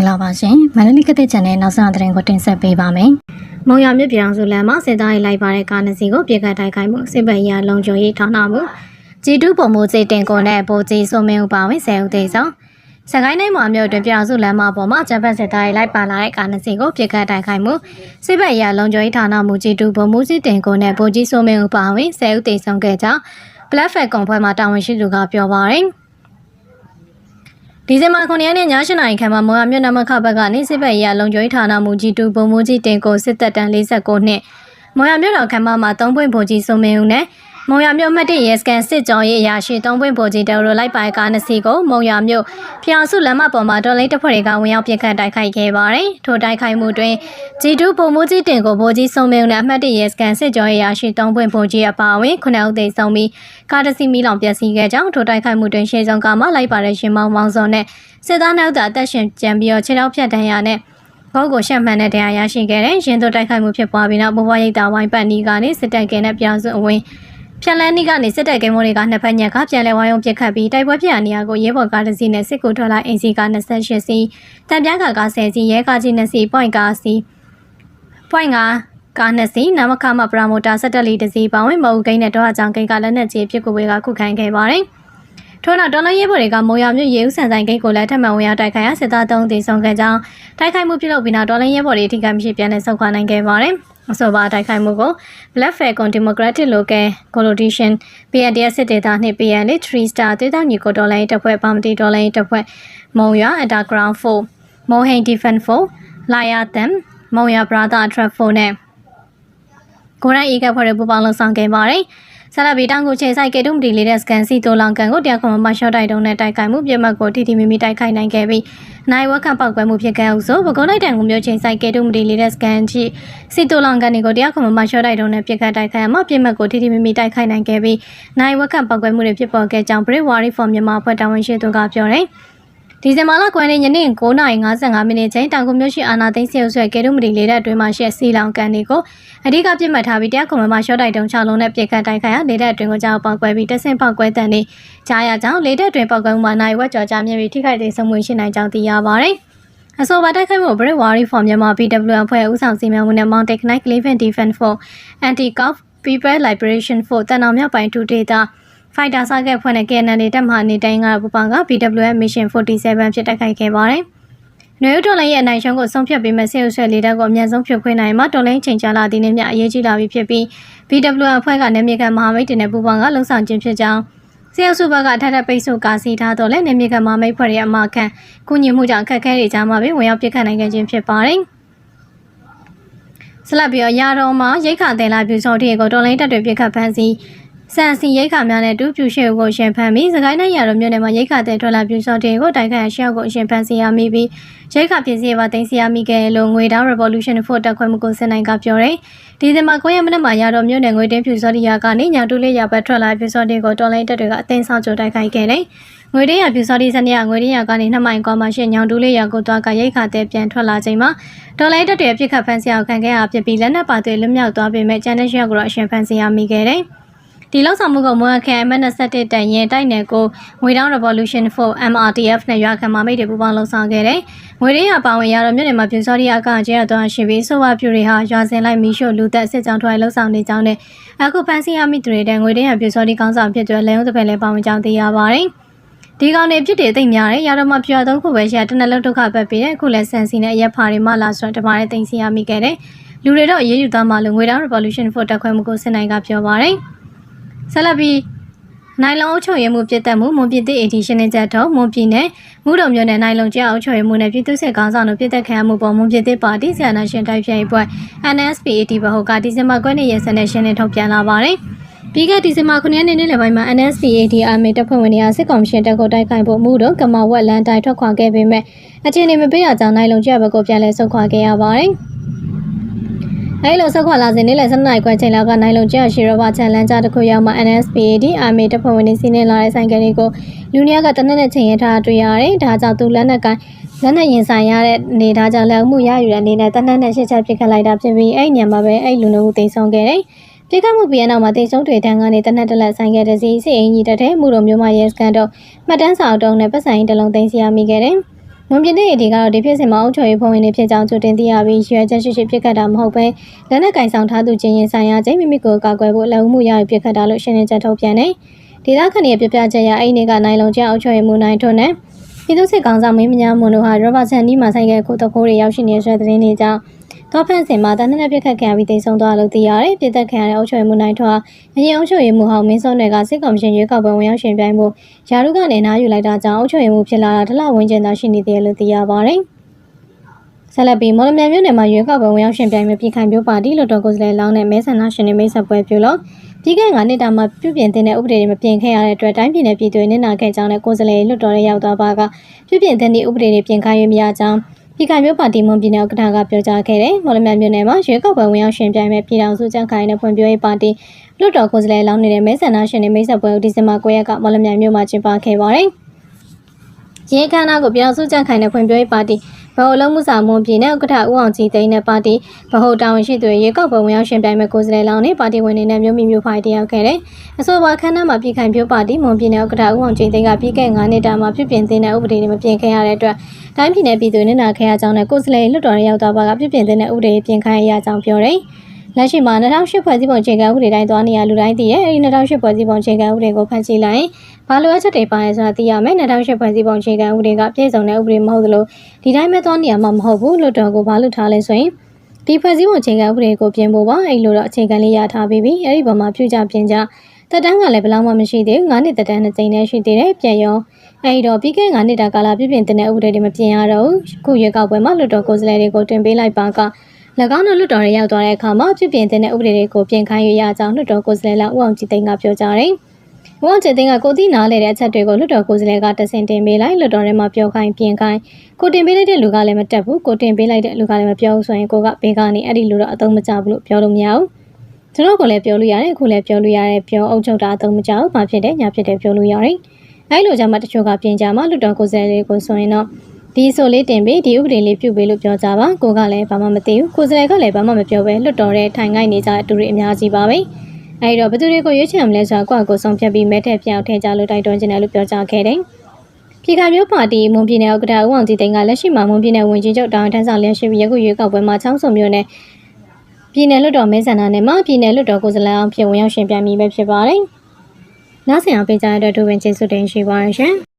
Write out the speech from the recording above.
္ဂလာပါရှင်မန္တလေးကတဲ့ channel နောက်ဆုံးသတင်းကိုတင်ဆက်ပေးပါမယ်။မုံရမြစ်ပြောင်စုလမ်းမှာစစ်သားရေးလိုက်ပါတဲ့ကားနှစ်စီးကိုပြစ်ခတ်တိုက်ခိုက်မှုစစ်ပရလုံခြုံရေးထောက်နှမှုဂျီတူပုံမှုစိတ်တင်ကိုနဲ့ဗိုလ်ကြီးစိုးမင်းဦးပါဝင်ဆယ်ဦးသေးဆုံးစကိုင်းတိုင်းမှာမြို့တွင်ပြောင်စုလမ်းမပေါ်မှာဂျပန်စစ်သားရေးလိုက်ပါလာတဲ့ကားနှစ်စီးကိုပြစ်ခတ်တိုက်ခိုက်မှုစစ်ပရလုံခြုံရေးထောက်နှမှုဂျီတူပုံမှုစိတ်တင်ကိုနဲ့ဗိုလ်ကြီးစိုးမင်းဦးပါဝင်ဆယ်ဦးသေးဆုံးခဲ့ကြောင်း Black Flag ကွန်ဖွဲ့မှာတာဝန်ရှိသူကပြောပါရယ် ဒီဇင်ဘာ9ရက်နေ့ည8နာရီခန့်မှာမော်ရမြို့နမခဘက်ကနေစစ်ဘက်ရေးလုံခြုံရေးဌာနမှကြီးတူဗိုလ်မှူးကြီးတင်ကိုစစ်တပ်တန်း49နှစ်မော်ရမြို့တော်ခမ်းမမှာ3ပွင့်ဗိုလ်ကြီးစုံမင်းဦးနဲ့ မော်ရမြို့မှတ်တရဲစကန်စစ်ကြောရေးအရာရှိ3ပွင့်ဗိုလ်ကြီးတော်ရိုလိုက်ပိုင်ကားနှစ်စီးကိုမော်ရမြို့ဖျောင်စုလမ်းမပေါ်မှာတော်လိန်တပ်ဖွဲ့တွေကဝင်ရောက်ပစ်ခတ်တိုက်ခိုက်ခဲ့ပါတယ်။ထိုတိုက်ခိုက်မှုတွင်ကြီးတူဗိုလ်မှူးကြီးတင်ကိုဗိုလ်ကြီးစုံမင်းဦးနဲ့အမှတ်တရဲစကန်စစ်ကြောရေးအရာရှိ3ပွင့်ဗိုလ်ကြီးအပါအဝင်9ဦးသေဆုံးပြီးကားတစ်စီးမီးလောင်ပျက်စီးခဲ့ကြောင်းထိုတိုက်ခိုက်မှုတွင်ရှေ့ဆုံးကားမှလိုက်ပါတဲ့ရှင်မောင်မောင်စောနဲ့စစ်သားနောက်သာအသက်ရှင်ကြံပြီးတော့ခြေထောက်ဖြတ်ဒဏ်ရာနဲ့ဘောက်ကိုရှက်မှန်တဲ့တရားရရှိခဲ့တဲ့ရင်သွတိုက်ခိုက်မှုဖြစ်ပွားပြီးနောက်ဘဝရိတ်တာဝိုင်းပတ်နီကနေစစ်တပ်ကင်းနဲ့ပြောင်းစုအဝင် ဖြက်လန်းနီကနေစစ်တပ်ကင်းမိုးတွေကနှစ်ဖက်ညက်ကပြန်လဲဝိုင်းအောင်ပစ်ခတ်ပြီးတိုက်ပွဲဖြစ်ရာနေရာကိုရဲဘော်ကားတစ်စီးနဲ့စစ်ကူထွက်လာအင်စီကား28စီးတံပြားကားကား10စီးရဲကားကြီး2စီးပွိုင်ကားစီးပွိုင်ကားကားနှစ်စီးနမခမပရမိုတာဆက်တက်လီတစ်စီးပါဝင်မအုပ်ကိန်းနဲ့တော့အကြောင်းကိန်းကလက်နက်ကြီးဖြစ်ကိုဝေကခုခံခဲ့ပါတယ်။ထို့နောက်တော်လရဲဘော်တွေကမုံရမြို့ရေဦးဆန်ဆိုင်ဂိတ်ကိုလည်းထပ်မံဝင်ရောက်တိုက်ခိုက်ရာစစ်သား3ဦးသေဆုံးခဲ့ကြောင်းတိုက်ခိုက်မှုပြုလုပ်ပြီးနောက်တော်လရဲဘော်တွေအထိကမရှိပြန်လည်ဆုတ်ခွာနိုင်ခဲ့ပါတယ်။ အဆိုပါတိုက်ခိုက်မှုကို Black Falcon Democratic Local Coalition PNDS စစ်ဒေသနှင့် PNL 3 Star ဒေသညီကိုတော်လိုင်းတပ်ဖွဲ့ပါမတီတော်လိုင်းတပ်ဖွဲ့မုံရ Underground 4မုံဟိန် Defense 4လာယာတမ်မုံရ Brother Trap 4နဲ့ကိုရိုင်းအေကဖွဲ့တွေပူပေါင်းလှုပ်ဆောင်ခဲ့ပါတယ်။ ဆလာဘီတောင်ကိုခြေဆိုင်ကေတုမတီလေးတဲ့စကန်စီတိုလောင်ကန်ကိုတရားခွန်မှာရှော့တိုက်တုံးနဲ့တိုက်ခိုက်မှုပြတ်မှတ်ကိုတီတီမီမီတိုက်ခိုက်နိုင်ခဲ့ပြီးနိုင်ဝက်ခံပောက်ကွဲမှုဖြစ်ခဲ့အောင်ဆိုဘကုန်းလိုက်တန်ကိုမျိုးချင်းဆိုင်ကေတုမတီလေးတဲ့စကန်ချီစီတိုလောင်ကန်ကိုတရားခွန်မှာရှော့တိုက်တုံးနဲ့ပြစ်ခတ်တိုက်ခိုက်မှပြတ်မှတ်ကိုတီတီမီမီတိုက်ခိုက်နိုင်ခဲ့ပြီးနိုင်ဝက်ခံပောက်ကွဲမှုတွေဖြစ်ပေါ်ခဲ့ကြောင်း Brave Wari for မြန်မာအဖွဲ့တာဝန်ရှိသူကပြောတယ် ဒီဇင်ဘာလ9ရက်နေ့9:55မိနစ်ချိန်တောင်ကုမြို့ရှိအာနာသိန်းစေဆွဲကဲတုမတီလေးတဲ့အတွင်းမှာရှက်စီလောင်ကန်တွေကိုအဓိကပြစ်မှတ်ထားပြီးတရားခုံမှာရှော့တိုက်တုံ6လုံးနဲ့ပြစ်ခတ်တိုက်ခိုက်ရလေးတဲ့အတွင်းကိုကြောက်ပေါက်ကွဲပြီးတဆင့်ပေါက်ကွဲတန်နေကြားရကြောင်းလေးတဲ့အတွင်းပေါက်ကွဲမှုမှာနိုင်ဝက်ကြော်ကြမြင်ပြီးထိခိုက်သေးဆုံးမှုရှိနိုင်ကြောင်းသိရပါတယ်။အဆိုပါတိုက်ခိုက်မှု Brave Wari for မြန်မာ BWM ဖွဲ့ဦးဆောင်စီမံမှုနဲ့ Mountain Knight Cleveland Defense for Anti-Cop People Liberation for တန်အောင်မြောက်ပိုင်း2 data ဖိုက်တာစားခဲ့ဖွဲ့တဲ့ KNL တက်မှနေတိုင်းကပူပန်က BWM Mission 47ဖြစ်တိုက်ခိုက်ခဲ့ပါတယ်။နွေဦးတော်လိုင်းရဲ့အနိုင်ရှုံးကိုဆုံးဖြတ်ပေးမဲ့ဆေးဥဆွဲလေးတက်ကိုအမြန်ဆုံးဖြိုခွင်းနိုင်မှာတော်လိုင်းချိန်ကြာလာသည့်နေ့မြအရေးကြီးလာပြီဖြစ်ပြီး BWM အဖွဲ့ကနေမြေကမဟာမိတ်တင်တဲ့ပူပန်ကလှုံ့ဆော်ခြင်းဖြစ်ကြောင်းဆေးဥစုဘကအထက်ထပ်ပိတ်ဆို့ကာစီထားတော့လဲနေမြေကမဟာမိတ်ဖွဲ့ရဲ့အမခံကုညီမှုကြောင့်ခက်ခဲတွေကြားမှာပဲဝင်ရောက်ပစ်ခတ်နိုင်ခဲ့ခြင်းဖြစ်ပါတယ်။ဆလပ်ပြီးတော့ရာတော်မှာရိတ်ခါတင်လာပြူစောတိကိုတော်လိုင်းတက်တွေပြစ်ခတ်ဖမ်းဆီး စံစီရိတ်ခါများနဲ့တူပြူရှေကိုရှင်ဖမ်းပြီးစကိုင်းတိုင်းရတော်မြို့နယ်မှာရိတ်ခါတဲ့ထွက်လာပြူစောတင်ကိုတိုက်ခိုက်ရှောက်ကိုအရှင်ဖမ်းစီရမိပြီးရိတ်ခါပြည်စီပါတင်စီရမိခဲ့လို့ငွေတောင်း Revolution 4တက်ခွဲမှုကိုစင်နိုင်ကပြောတယ်ဒီဇင်ဘာ9ရက်မိနစ်မှာရတော်မြို့နယ်ငွေတင်းပြူစောတိယာကနေညတူလေးရပတ်ထွက်လာပြူစောတင်ကိုတော်လိုင်းတက်တွေကအသိမ်းဆောင်ကြိုတိုက်ခိုက်ခဲ့တယ်ငွေတင်းရပြူစောတိစနေရငွေတင်းရကနေနှစ်မိုင်ကွာမှရှင်းညောင်တူလေးရကိုသွားကရိတ်ခါတဲ့ပြန်ထွက်လာချိန်မှာတော်လိုင်းတက်တွေပြစ်ခတ်ဖမ်းဆီးအောင်ခံခဲ့ရဖြစ်ပြီးလက်နက်ပါတွေလွတ်မြောက်သွားပေမဲ့ကျန်တဲ့ရက်ကိုတော့အရှင်ဖမ်းဆီးရမိခဲ့တယ် ဒီလောက်ဆောင်မှုကမွန်ခဲ M27 တန်ရင်တိုက်နယ်ကိုငွေတောင်း Revolution 4 MRTF နဲ့ရွာခံမမိတ်တွေပူးပေါင်းလှုပ်ဆောင်ခဲ့တယ်။ငွေရင်းရပါဝင်ရတော့မြို့နယ်မှာပြူစောရီအကကျဲရတော့ရှိပြီးဆိုဝါပြူတွေဟာရွာစင်လိုက်မီရှို့လူသက်စစ်ကြောင်းထွားလှုပ်ဆောင်နေကြောင်းနဲ့အခုဖန်စီရမိသူတွေတဲ့ငွေရင်းရပြူစောရီကောင်းဆောင်ဖြစ်တဲ့လဲုံတစ်ဖက်လည်းပါဝင်ကြောင်းသိရပါတယ်။ဒီကောင်တွေဖြစ်တယ်သိများတယ်ရတော့မှပြွာသုံးခုပဲရှာတနက်လုံးဒုက္ခပဲပြီးတဲ့အခုလည်းဆန်စီနဲ့ရက်ဖာတွေမှလာဆိုတော့တပါးတဲ့သိစီရမိခဲ့တယ်။လူတွေတော့အေးအေးယူသားမှလို့ငွေတောင်း Revolution 4တက်ခွဲမှုကိုစင်နိုင်ကပြောပါတယ်။ ဆက်လက်ပြီးနိုင်လုံအုပ်ချုပ်ရေးမှုပြည်သက်မှုမွန်ပြည်သစ်အေဒီရှင်းနေချက်တော့မွန်ပြည်နယ်မူတော်မျိုးနဲ့နိုင်လုံကျအုပ်ချုပ်ရေးမှုနဲ့ပြည်သူ့စစ်ကောင်ဆောင်တို့ပြည်သက်ခံရမှုပေါ်မွန်ပြည်သစ်ပါတီဆီယနာရှင်တိုက်ဖြိုင်ပွဲ NSPAT ဘဟုတ်ကဒီဇင်ဘာ9ရက်ဆက်နဲ့ရှင်းနေထုတ်ပြန်လာပါတယ်။ပြီးခဲ့ဒီဇင်ဘာ9ရက်နေ့နေ့လယ်ပိုင်းမှာ NSPAT အာမေတပ်ဖွဲ့ဝင်တွေအားစစ်ကောင်ရှင်တပ်ကိုတိုက်ခိုက်ဖို့မှုတော့ကမာဝက်လန်တိုင်းထွက်ခွာခဲ့ပေမဲ့အခြေအနေမပေးရကြောင်းနိုင်လုံကျဘက်ကိုပြန်လည်ဆုတ်ခွာခဲ့ရပါတယ်။ အဲလိုဆက်ခွာလာစဉ်နေ့လယ်7နာရီခွဲချိန်လောက်ကနိုင်လုံကျရှိရပါချန်လန်ကြတစ်ခုရောက်မှ NSPAD အာမေတပ်ဖွဲ့ဝင်တွေစီးနင်းလာတဲ့ဆိုင်ကလေးကိုလူနီယာကတနက်နဲ့ချိန်ရထားတွေ့ရတယ်။ဒါကြောင့်သူလက်နက်ကလက်နဲ့ရင်ဆိုင်ရတဲ့အနေဒါကြောင့်လက်မှုရယူတဲ့အနေနဲ့တနက်နဲ့ရှစ်ချက်ပြစ်ခတ်လိုက်တာဖြစ်ပြီးအဲ့ညမှာပဲအဲ့လူနှုတ်သိမ်းဆုံးခဲ့တယ်။ပြစ်ခတ်မှုပြီးနောက်မှာတိတ်ဆုံးတွေတန်းကနေတနက်တလက်ဆိုင်ခဲ့တဲ့စီစီအင်ကြီးတက်တဲ့မှုတော်မျိုးမရဲစကန်တော့မှတ်တမ်းစာအုပ်တုံးနဲ့ပတ်ဆိုင်တလုံးသိမ်းစီရမိခဲ့တယ်။ မွန်ပြည်နယ်ဒီကတော့ဒီဖြစ်စဉ်မှာအုပ်ချုပ်ရေးဖွဲ့ဝင်တွေဖြစ်ကြောင်းကြိုတင်သိရပြီးရွေချက်ရှိရှိပြစ်ခတ်တာမဟုတ်ပဲလက်နက်ကင်ဆောင်ထားသူချင်းရင်ဆိုင်ရာချင်းမိမိကိုကာကွယ်ဖို့လက်ဦးမှုရရပြစ်ခတ်တာလို့ရှင်းလင်းချက်ထုတ်ပြန်တယ်။ဒေသခံတွေပြပြချက်ရအဲ့ဒီကနိုင်လုံးကျအုပ်ချုပ်ရေးမှုနိုင်ထွန်းနဲ့ပြည်သူ့စစ်ကောင်ဆောင်မင်းမညာမွန်တို့ဟာရောဘတ်ဆန်နီမှာဆိုင်ခဲ့ကိုတခိုးတွေရောက်ရှိနေတဲ့သတင်းတွေကြောင့် တော့ဖန်စင်မှာတနက်နေ့ပြစ်ခတ်ခံရပြီးတိတ်ဆုံးသွားလို့သိရတယ်။ပြစ်သက်ခံရတဲ့အုပ်ချုပ်ရေးမှုနိုင်ထွန်းဟာအရင်အုပ်ချုပ်ရေးမှုဟောင်းမင်းစောနယ်ကစစ်ကောင်ရှင်ရွေးကောက်ပွဲဝင်ရောက်ရှင်ပြိုင်မှုယာရုကနေနားယူလိုက်တာကြောင့်အုပ်ချုပ်ရေးမှုဖြစ်လာတာထလဝင်းကျင်သာရှိနေတယ်လို့သိရပါတယ်။ဆက်လက်ပြီးမော်လမြိုင်မြို့နယ်မှာရွေးကောက်ပွဲဝင်ရောက်ရှင်ပြိုင်မှုပြည်ခိုင်မျိုးပါတီလို့တော်ကိုယ်စားလှယ်လောင်းနဲ့မဲဆန္ဒရှင်တွေမိတ်ဆက်ပွဲပြုလို့ပြီးခဲ့တဲ့နှစ်တာမှာပြုပြင်တဲ့ဥပဒေတွေမပြင်ခဲ့ရတဲ့အတွက်တိုင်းပြည်နယ်ပြည်သူတွေနစ်နာခဲ့ကြောင်းနဲ့ကိုယ်စားလှယ်လွှတ်တော်ရဲ့ရောက်သွားပါကပြုပြင်တဲ့ဥပဒေတွေပြင်ခိုင်းရမရကြောင်း ပြည်ခိုင်မျိုးပါတီမွန်ပြည်နယ်ဥက္ကဋ္ဌကပြောကြားခဲ့တယ်။မော်လမြိုင်မြို့နယ်မှာရွေးကောက်ပွဲဝင်ရောက်ရှင်ပြိုင်မဲ့ပြည်ထောင်စုကြံ့ခိုင်တဲ့ဖွံ့ဖြိုးရေးပါတီလွှတ်တော်ကိုယ်စားလှယ်လောင်းနေတဲ့မဲဆန္ဒရှင်တွေမိတ်ဆက်ပွဲကိုဒီဇင်ဘာ9ရက်ကမော်လမြိုင်မြို့မှာကျင်းပခဲ့ပါတယ်။ရဲခန်းနာကိုပြည်ထောင်စုကြံ့ခိုင်တဲ့ဖွံ့ဖြိုးရေးပါတီ ဗဟိုလုံးမှုစာမွန်ပြည်နယ်ဥက္ကဋ္ဌဦးအောင်ကြည်သိန်းနဲ့ပါတီဗဟိုတာဝန်ရှိသူရေကောက်ပွဲဝင်ရောက်ရှင်ပြိုင်မဲ့ကိုယ်စားလှယ်လောင်းနဲ့ပါတီဝင်တွေနဲ့မျိုးမိမျိုးဖိုင်တယောက်ခဲ့တယ်။အဆိုပါခန်းနာမှာပြည်ခိုင်ပြိုးပါတီမွန်ပြည်နယ်ဥက္ကဋ္ဌဦးအောင်ကြည်သိန်းကပြီးခဲ့9နှစ်တာမှာပြုပြင်တဲ့ဥပဒေတွေမပြင်ခဲ့ရတဲ့အတွက်တိုင်းပြည်နယ်ပြည်သူနေနာခဲ့ရကြောင်းနဲ့ကိုယ်စားလှယ်လွှတ်တော်ရဲ့ရောက်သွားပါကပြုပြင်တဲ့ဥပဒေပြင်ခိုင်းရကြောင်းပြောတယ်။ လက်ရှိမှာ2008ဖွဲ့စည်းပုံချိန်ကဥပဒေတိုင်းသွားနေရလူတိုင်းသိရဲ့အဲဒီ2008ဖွဲ့စည်းပုံချိန်ကဥပဒေကိုဖန်ဆီးလိုက်ဘာလိုအပ်ချက်တွေပါလဲဆိုတာသိရမယ်2008ဖွဲ့စည်းပုံချိန်ကဥပဒေကပြည့်စုံတဲ့ဥပဒေမဟုတ်သလိုဒီတိုင်းပဲသွားနေရမှာမဟုတ်ဘူးလို့တော်ကိုဘာလို့ထားလဲဆိုရင်ဒီဖွဲ့စည်းပုံချိန်ကဥပဒေကိုပြင်ဖို့ပါအဲ့လိုတော့အခြေခံလေးရထားပြီးပြီအဲ့ဒီပုံမှာပြုကြပြင်ကြတက်တန်းကလည်းဘယ်လောက်မှမရှိသေးဘူး9နှစ်တက်တန်းနှစ်ကြိမ်နဲ့ရှိသေးတယ်ပြန်ရောအဲ့ဒီတော့ပြီးခဲ့9နှစ်တာကာလပြပြင်တဲ့ဥပဒေတွေမပြင်ရတော့ဘူးခုရွေးကောက်ပွဲမှာလွတ်တော်ကိုယ်စားလှယ်တွေကိုတင်ပေးလိုက်ပါက၎ င်းတို့လွတ်တော်တွေရောက်သွားတဲ့အခါမှာပြပြင်တဲ့ဥပဒေတွေကိုပြင်ခိုင်းရရကြောင်းလွတ်တော်ကိုယ်စားလှယ်လောက်ဦးအောင်ကြည်သိန်းကပြောကြားတယ်။ဦးအောင်ကြည်သိန်းကကိုသိနားလေတဲ့အချက်တွေကိုလွတ်တော်ကိုယ်စားလှယ်ကတဆင်တင်ပေးလိုက်လွတ်တော်ထဲမှာပြောခိုင်းပြင်ခိုင်းကိုတင်ပေးလိုက်တဲ့လူကလည်းမတက်ဘူးကိုတင်ပေးလိုက်တဲ့လူကလည်းမပြောဘူးဆိုရင်ကိုကဘေးကနေအဲ့ဒီလူတော့အသုံးမကျဘူးလို့ပြောလို့မရဘူး။ကျွန်တော်ကလည်းပြောလို့ရတယ်အခုလည်းပြောလို့ရတယ်ပြောအုပ်ချုပ်တာအသုံးမကျဘူးဘာဖြစ်တယ်ညာဖြစ်တယ်ပြောလို့ရတယ်။အဲ့လိုကြမှာတချို့ကပြင်ကြမှာလွတ်တော်ကိုယ်စားလှယ်တွေကိုဆိုရင်တော့ ဒီဆိုလေးတင်ပြီးဒီဥပဒေလေးပြုပေးလို့ပြောကြပါကိုကလည်းဘာမှမသိဘူးကိုယ်စလဲကလည်းဘာမှမပြောပဲလွတ်တော်တဲ့ထိုင်ငိုက်နေကြအတူတွေအများကြီးပါပဲအဲဒီတော့ဘသူတွေကိုရွေးချယ်မလဲဆိုတာကိုယ့်အကိုဆုံးဖြတ်ပြီးမဲထက်ပြောင်းထည့်ကြလို့တိုက်တွန်းခြင်းတယ်လို့ပြောကြားခဲ့တယ်ပြည်ခိုင်မျိုးပါတီမွန်ပြည်နယ်ဥက္ကဋ္ဌဦးအောင်ကြည်သိန်းကလက်ရှိမှာမွန်ပြည်နယ်ဝန်ကြီးချုပ်တောင်ထမ်းဆောင်လျက်ရှိပြီးယခုရွေးကောက်ပွဲမှာချောင်းစုံမျိုးနဲ့ပြည်နယ်လွတ်တော်မဲဆန္ဒနယ်မှာပြည်နယ်လွတ်တော်ကိုယ်စားလှယ်အောင်ဖြစ်ဝင်ရောက်ရှင်ပြိုင်မိပဲဖြစ်ပါတယ်။နောက်ဆင်အောင်ပေးကြတဲ့အတွက်ဒိုဝင်ကျေးဇူးတင်ရှိပါရရှင်။